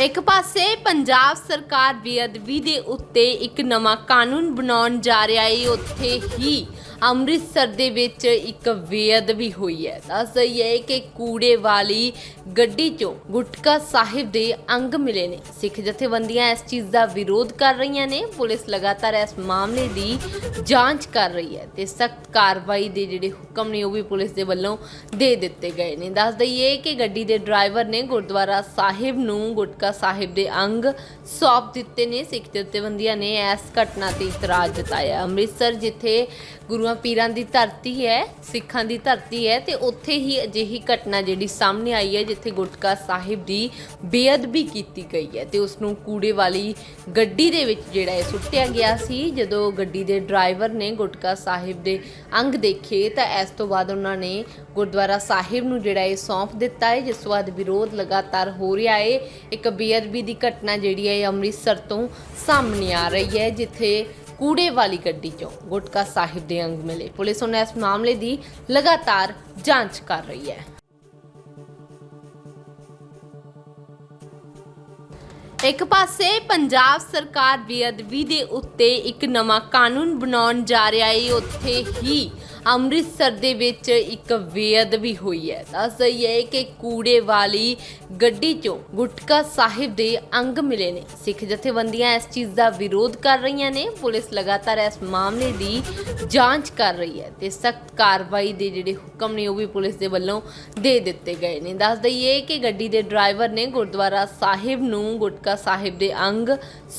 ਇੱਕ ਪਾਸੇ ਪੰਜਾਬ ਸਰਕਾਰ ਬੇਅਦਬੀ ਦੇ ਉੱਤੇ ਇੱਕ ਨਵਾਂ ਕਾਨੂੰਨ ਬਣਾਉਣ ਜਾ ਰਿਹਾ ਹੈ ਉੱਥੇ ਹੀ ਅੰਮ੍ਰਿਤਸਰ ਦੇ ਵਿੱਚ ਇੱਕ ਬੇਅਦਬੀ ਹੋਈ ਹੈ। ਦੱਸ ਦਈਏ ਕਿ ਕੂੜੇ ਵਾਲੀ ਗੱਡੀ ਚੋਂ ਗੁਟਕਾ ਸਾਹਿਬ ਦੇ ਅੰਗ ਮਿਲੇ ਨੇ। ਸਿੱਖ ਜਥੇਬੰਦੀਆਂ ਇਸ ਚੀਜ਼ ਦਾ ਵਿਰੋਧ ਕਰ ਰਹੀਆਂ ਨੇ। ਪੁਲਿਸ ਲਗਾਤਾਰ ਇਸ ਮਾਮਲੇ ਦੀ ਜਾਂਚ ਕਰ ਰਹੀ ਹੈ ਤੇ ਸਖਤ ਕਾਰਵਾਈ ਦੇ ਜਿਹੜੇ ਹੁਕਮ ਨੇ ਉਹ ਵੀ ਪੁਲਿਸ ਦੇ ਵੱਲੋਂ ਦੇ ਦਿੱਤੇ ਗਏ ਨੇ। ਦੱਸ ਦਈਏ ਕਿ ਗੱਡੀ ਦੇ ਡਰਾਈਵਰ ਨੇ ਗੁਰਦੁਆਰਾ ਸਾਹਿਬ ਨੂੰ ਗੁਟਕਾ ਸਾਹਿਬ ਦੇ ਅੰਗ ਸੌਂਪ ਦਿੱਤੇ ਨੇ। ਸਿੱਖ ਜਥੇਬੰਦੀਆਂ ਨੇ ਇਸ ਘਟਨਾ ਤੇ ਇਤਰਾਜ਼ ਜਤਾਇਆ। ਅੰਮ੍ਰਿਤਸਰ ਜਿੱਥੇ ਗੁਰੂਆਂ ਪੀਰਾਂ ਦੀ ਧਰਤੀ ਹੈ, ਸਿੱਖਾਂ ਦੀ ਧਰਤੀ ਹੈ ਤੇ ਉੱਥੇ ਹੀ ਅਜਿਹੀ ਘਟਨਾ ਜਿਹੜੀ ਸਾਹਮਣੇ ਆਈ ਹੈ, ਜਿੱਥੇ ਗੁਟਕਾ ਸਾਹਿਬ ਦੀ ਬੇਅਦਬੀ ਕੀਤੀ ਗਈ ਹੈ ਤੇ ਉਸ ਨੂੰ ਕੂੜੇ ਵਾਲੀ ਗੱਡੀ ਦੇ ਵਿੱਚ ਜਿਹੜਾ ਹੈ ਸੁੱਟਿਆ ਗਿਆ ਸੀ। ਜਦੋਂ ਗੱਡੀ ਦੇ ਡਰਾਈਵਰ ਨੇ ਗੁਟਕਾ ਸਾਹਿਬ ਦੇ ਅੰਗ ਦੇਖੇ ਤਾਂ ਇਸ ਤੋਂ ਬਾਅਦ ਉਹਨਾਂ ਨੇ ਗੁਰਦੁਆਰਾ ਸਾਹਿਬ ਨੂੰ ਜਿਹੜਾ ਇਹ ਸੌਂਪ ਦਿੱਤਾ ਹੈ, ਜਿਸ ਤੋਂ ਬਾਅਦ ਵਿਰੋਧ ਲਗਾਤਾਰ ਹੋ ਰਿਹਾ ਹੈ। ਇੱਕ ਬੇਅਦਬੀ ਦੀ ਘਟਨਾ ਜਿਹੜੀ ਹੈ ਅੰਮ੍ਰਿਤਸਰ ਤੋਂ ਸਾਹਮਣੇ ਆ ਰਹੀ ਹੈ, ਜਿੱਥੇ ਕੂੜੇ ਵਾਲੀ ਗੱਡੀ ਚੋਂ ਗੁਟਕਾ ਸਾਹਿਬ ਦੇ ਅੰਗ ਮਿਲੇ। ਪੁਲਿਸ ਹੁਣ ਇਸ ਮਾਮਲੇ ਦੀ ਲਗਾਤਾਰ ਜਾਂਚ ਕਰ ਰਹੀ ਹੈ। ਇੱਕ ਪਾਸੇ ਪੰਜਾਬ ਸਰਕਾਰ ਬੇਅਦਬੀ ਦੇ ਉੱਤੇ ਇੱਕ ਨਵਾਂ ਕਾਨੂੰਨ ਬਣਾਉਣ ਜਾ ਰਿਹਾ ਹੈ, ਉੱਥੇ ਹੀ ਅੰਮ੍ਰਿਤਸਰ ਦੇ ਵਿੱਚ ਇੱਕ ਬੇਅਦਬੀ ਹੋਈ ਹੈ। ਦੱਸ ਦਈਏ ਕਿ ਕੂੜੇ ਵਾਲੀ ਗੱਡੀ ਚੋਂ ਗੁਟਕਾ ਸਾਹਿਬ ਦੇ ਅੰਗ ਮਿਲੇ ਨੇ। ਸਿੱਖ ਜਥੇਬੰਦੀਆਂ ਇਸ ਚੀਜ਼ ਦਾ ਵਿਰੋਧ ਕਰ ਰਹੀਆਂ ਨੇ। ਪੁਲਿਸ ਲਗਾਤਾਰ ਇਸ ਮਾਮਲੇ ਦੀ ਜਾਂਚ ਕਰ ਰਹੀ ਹੈ ਤੇ ਸਖਤ ਕਾਰਵਾਈ ਦੇ ਜਿਹੜੇ ਹੁਕਮ ਨੇ ਉਹ ਵੀ ਪੁਲਿਸ ਦੇ ਵੱਲੋਂ ਦੇ ਦਿੱਤੇ ਗਏ ਨੇ। ਦੱਸ ਦਈਏ ਕਿ ਗੱਡੀ ਦੇ ਡਰਾਈਵਰ ਨੇ ਗੁਰਦੁਆਰਾ ਸਾਹਿਬ ਨੂੰ ਗੁਟਕਾ ਸਾਹਿਬ ਦੇ ਅੰਗ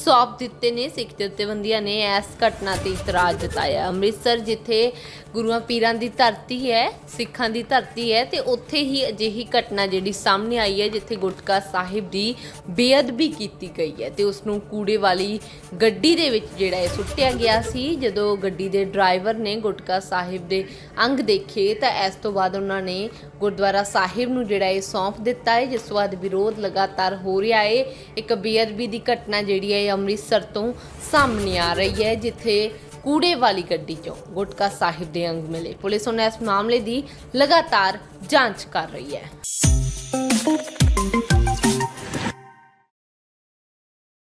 ਸੌਂਪ ਦਿੱਤੇ ਨੇ। ਸਿੱਖ ਜਥੇਬੰਦੀਆਂ ਨੇ ਇਸ ਘਟਨਾ ਤੇ ਇਤਰਾਜ਼ ਜਤਾਇਆ। ਅੰਮ੍ਰਿਤਸਰ ਜਿੱਥੇ ਗੁਰੂ ਗੁਰੂਆਂ ਪੀਰਾਂ ਦੀ ਧਰਤੀ ਹੈ, ਸਿੱਖਾਂ ਦੀ ਧਰਤੀ ਹੈ ਤੇ ਉੱਥੇ ਹੀ ਅਜਿਹੀ ਘਟਨਾ ਜਿਹੜੀ ਸਾਹਮਣੇ ਆਈ ਹੈ, ਜਿੱਥੇ ਗੁਟਕਾ ਸਾਹਿਬ ਦੀ ਬੇਅਦਬੀ ਕੀਤੀ ਗਈ ਹੈ ਤੇ ਉਸ ਨੂੰ ਕੂੜੇ ਵਾਲੀ ਗੱਡੀ ਦੇ ਵਿੱਚ ਜਿਹੜਾ ਹੈ ਸੁੱਟਿਆ ਗਿਆ ਸੀ। ਜਦੋਂ ਗੱਡੀ ਦੇ ਡਰਾਈਵਰ ਨੇ ਗੁਟਕਾ ਸਾਹਿਬ ਦੇ ਅੰਗ ਦੇਖੇ ਤਾਂ ਇਸ ਤੋਂ ਬਾਅਦ ਉਹਨਾਂ ਨੇ ਗੁਰਦੁਆਰਾ ਸਾਹਿਬ ਨੂੰ ਜਿਹੜਾ ਇਹ ਸੌਂਪ ਦਿੱਤਾ ਹੈ, ਜਿਸ ਤੋਂ ਬਾਅਦ ਵਿਰੋਧ ਲਗਾਤਾਰ ਹੋ ਰਿਹਾ ਹੈ। ਇੱਕ ਬੇਅਦਬੀ ਦੀ ਘਟਨਾ ਜਿਹੜੀ ਹੈ ਅੰਮ੍ਰਿਤਸਰ ਤੋਂ ਸਾਹਮਣੇ ਆ ਰਹੀ ਹੈ, ਜਿੱਥੇ ਕੂੜੇ ਵਾਲੀ ਗੱਡੀ ਚੋਂ ਗੁਟਕਾ ਸਾਹਿਬ ਦੇ ਅੰਗ ਮਿਲੇ। ਪੁਲਿਸ ਹੁਣ ਇਸ ਮਾਮਲੇ ਦੀ ਲਗਾਤਾਰ ਜਾਂਚ ਕਰ ਰਹੀ ਹੈ।